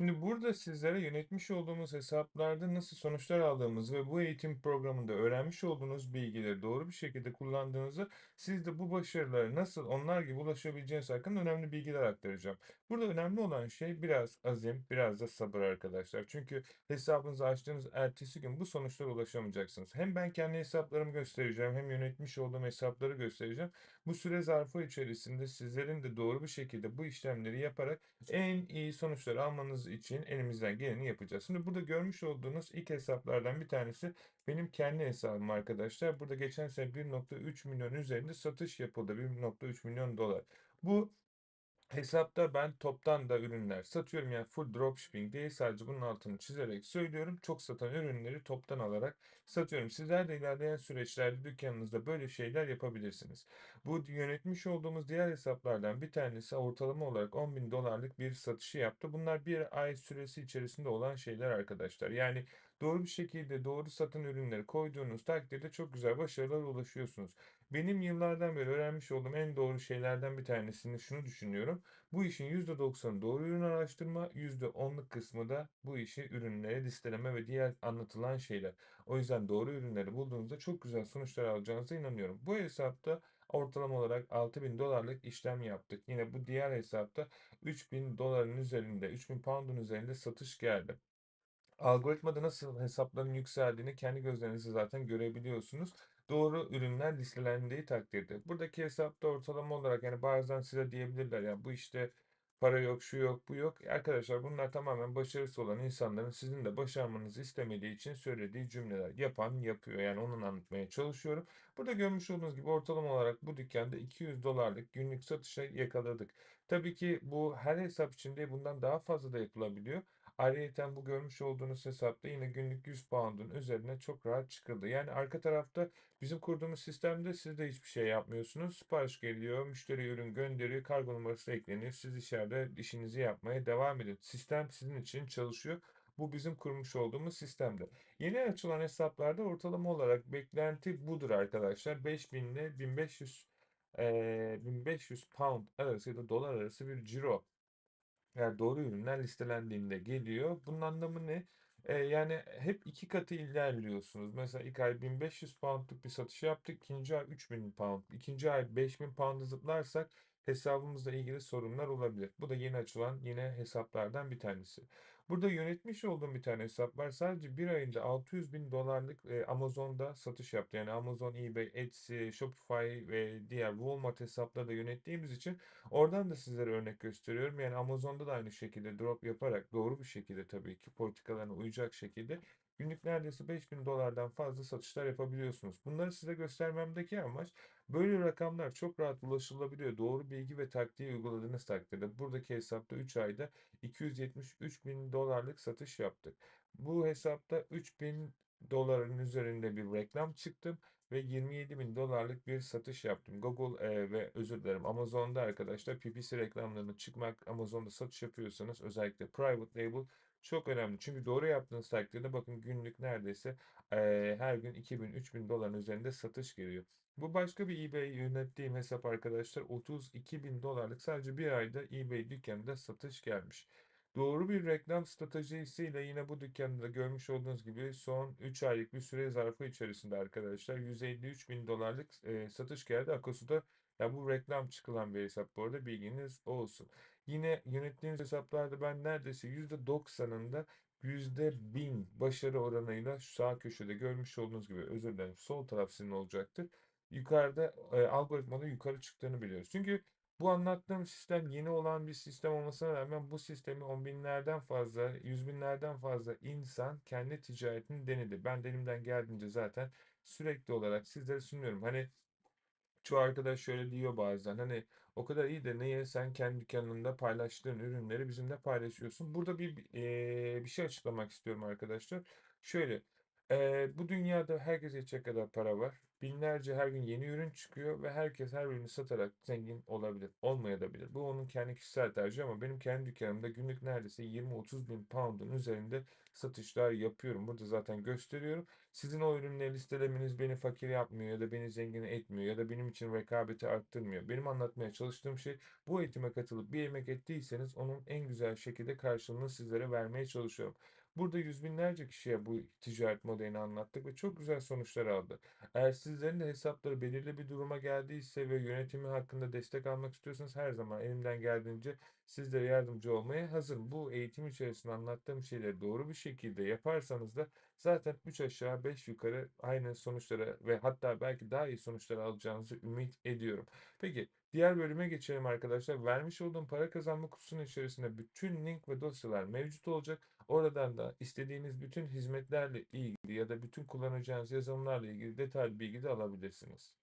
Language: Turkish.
Şimdi burada sizlere yönetmiş olduğumuz hesaplarda nasıl sonuçlar aldığımızı ve bu eğitim programında öğrenmiş olduğunuz bilgileri doğru bir şekilde kullandığınızı, siz de bu başarılara nasıl onlar gibi ulaşabileceğiniz hakkında önemli bilgiler aktaracağım. Burada önemli olan şey biraz azim, biraz da sabır arkadaşlar. Çünkü hesabınızı açtığınız ertesi gün bu sonuçlara ulaşamayacaksınız. Hem ben kendi hesaplarımı göstereceğim, hem yönetmiş olduğum hesapları göstereceğim. Bu süre zarfı içerisinde sizlerin de doğru bir şekilde bu işlemleri yaparak en iyi sonuçları almanız için elimizden geleni yapacağız. Şimdi burada görmüş olduğunuz ilk hesaplardan bir tanesi benim kendi hesabım arkadaşlar. Burada geçen sene 1.3 milyon üzerinde satış yapıldı. 1.3 milyon dolar. Bu Hesapta ben toptan da ürünler satıyorum yani full dropshipping değil sadece bunun altını çizerek söylüyorum. Çok satan ürünleri toptan alarak satıyorum. Sizler de ilerleyen süreçlerde dükkanınızda böyle şeyler yapabilirsiniz. Bu yönetmiş olduğumuz diğer hesaplardan bir tanesi ortalama olarak 10 bin dolarlık bir satışı yaptı. Bunlar bir ay süresi içerisinde olan şeyler arkadaşlar. Yani doğru bir şekilde doğru satın ürünleri koyduğunuz takdirde çok güzel başarılar ulaşıyorsunuz. Benim yıllardan beri öğrenmiş olduğum en doğru şeylerden bir tanesini şunu düşünüyorum. Bu işin %90'ı doğru ürün araştırma, %10'luk kısmı da bu işi ürünlere listeleme ve diğer anlatılan şeyler. O yüzden doğru ürünleri bulduğunuzda çok güzel sonuçlar alacağınıza inanıyorum. Bu hesapta ortalama olarak 6000 dolarlık işlem yaptık. Yine bu diğer hesapta 3000 doların üzerinde, 3000 pound'un üzerinde satış geldi. Algoritmada nasıl hesapların yükseldiğini kendi gözlerinizle zaten görebiliyorsunuz. Doğru ürünler listelendiği takdirde. Buradaki hesapta ortalama olarak yani bazen size diyebilirler ya bu işte para yok, şu yok, bu yok. Arkadaşlar bunlar tamamen başarısız olan insanların sizin de başarmanızı istemediği için söylediği cümleler. Yapan yapıyor. Yani onun anlatmaya çalışıyorum. Burada görmüş olduğunuz gibi ortalama olarak bu dükkanda 200 dolarlık günlük satışa yakaladık. Tabii ki bu her hesap için değil bundan daha fazla da yapılabiliyor. Ayrıyeten bu görmüş olduğunuz hesapta yine günlük 100 pound'un üzerine çok rahat çıkıldı. Yani arka tarafta bizim kurduğumuz sistemde siz de hiçbir şey yapmıyorsunuz. Sipariş geliyor, müşteri ürün gönderiyor, kargo numarası ekleniyor. Siz içeride işinizi yapmaya devam edin. Sistem sizin için çalışıyor. Bu bizim kurmuş olduğumuz sistemde. Yeni açılan hesaplarda ortalama olarak beklenti budur arkadaşlar. 5000 ile 1500 eee 1500 pound arası ya da dolar arası bir ciro eğer doğru ürünler listelendiğinde geliyor. Bunun anlamı ne? Eee, yani hep iki katı ilerliyorsunuz. Mesela ilk ay 1500 poundluk bir satış yaptık. ikinci ay 3000 pound. ikinci ay 5000 pound'ı zıplarsak hesabımızla ilgili sorunlar olabilir. Bu da yeni açılan yine hesaplardan bir tanesi. Burada yönetmiş olduğum bir tane hesap var. Sadece bir ayında 600 bin dolarlık Amazon'da satış yaptı. Yani Amazon, eBay, Etsy, Shopify ve diğer Walmart hesapları da yönettiğimiz için oradan da sizlere örnek gösteriyorum. Yani Amazon'da da aynı şekilde drop yaparak doğru bir şekilde tabii ki politikalarına uyacak şekilde günlük neredeyse 5000 dolardan fazla satışlar yapabiliyorsunuz. Bunları size göstermemdeki amaç böyle rakamlar çok rahat ulaşılabiliyor. Doğru bilgi ve taktiği uyguladığınız takdirde buradaki hesapta 3 ayda 273 bin dolarlık satış yaptık. Bu hesapta 3000 doların üzerinde bir reklam çıktım ve 27 bin dolarlık bir satış yaptım. Google e, ve özür dilerim Amazon'da arkadaşlar PPC reklamlarını çıkmak Amazon'da satış yapıyorsanız özellikle private label çok önemli. Çünkü doğru yaptığınız takdirde bakın günlük neredeyse e, her gün 2000-3000 doların üzerinde satış geliyor. Bu başka bir eBay yönettiğim hesap arkadaşlar 32 bin dolarlık sadece bir ayda eBay dükkanında satış gelmiş. Doğru bir reklam stratejisiyle yine bu dükkanda görmüş olduğunuz gibi son 3 aylık bir süre zarfı içerisinde arkadaşlar 153 bin dolarlık e, satış geldi. Akasu'da ya bu reklam çıkılan bir hesap bu arada bilginiz olsun. Yine yönettiğimiz hesaplarda ben neredeyse %90'ında %1000 başarı oranıyla şu sağ köşede görmüş olduğunuz gibi özür dilerim sol taraf sizin olacaktır. Yukarıda e, algoritmada yukarı çıktığını biliyoruz. Çünkü bu anlattığım sistem yeni olan bir sistem olmasına rağmen bu sistemi on binlerden fazla, yüz binlerden fazla insan kendi ticaretini denedi. Ben de elimden geldiğince zaten sürekli olarak sizlere sunuyorum. Hani Çoğu arkadaş şöyle diyor bazen hani o kadar iyi de niye sen kendi dükkanında paylaştığın ürünleri bizimle paylaşıyorsun? Burada bir eee, bir şey açıklamak istiyorum arkadaşlar. Şöyle eee, bu dünyada herkes yetecek kadar para var. Binlerce her gün yeni ürün çıkıyor ve herkes her ürünü satarak zengin olabilir, olmayabilir. Bu onun kendi kişisel tercihi ama benim kendi dükkanımda günlük neredeyse 20-30 bin pound'un üzerinde satışlar yapıyorum. Burada zaten gösteriyorum. Sizin o ürünleri listelemeniz beni fakir yapmıyor ya da beni zengin etmiyor ya da benim için rekabeti arttırmıyor. Benim anlatmaya çalıştığım şey bu eğitime katılıp bir emek ettiyseniz onun en güzel şekilde karşılığını sizlere vermeye çalışıyorum. Burada yüz binlerce kişiye bu ticaret modelini anlattık ve çok güzel sonuçlar aldık. Eğer sizlerin de hesapları belirli bir duruma geldiyse ve yönetimi hakkında destek almak istiyorsanız her zaman elimden geldiğince sizlere yardımcı olmaya hazırım. Bu eğitim içerisinde anlattığım şeyleri doğru bir şekilde yaparsanız da zaten 3 aşağı 5 yukarı aynı sonuçlara ve hatta belki daha iyi sonuçlar alacağınızı ümit ediyorum. Peki diğer bölüme geçelim arkadaşlar. Vermiş olduğum para kazanma kutusunun içerisinde bütün link ve dosyalar mevcut olacak. Oradan da istediğiniz bütün hizmetlerle ilgili ya da bütün kullanacağınız yazılımlarla ilgili detaylı bilgi de alabilirsiniz.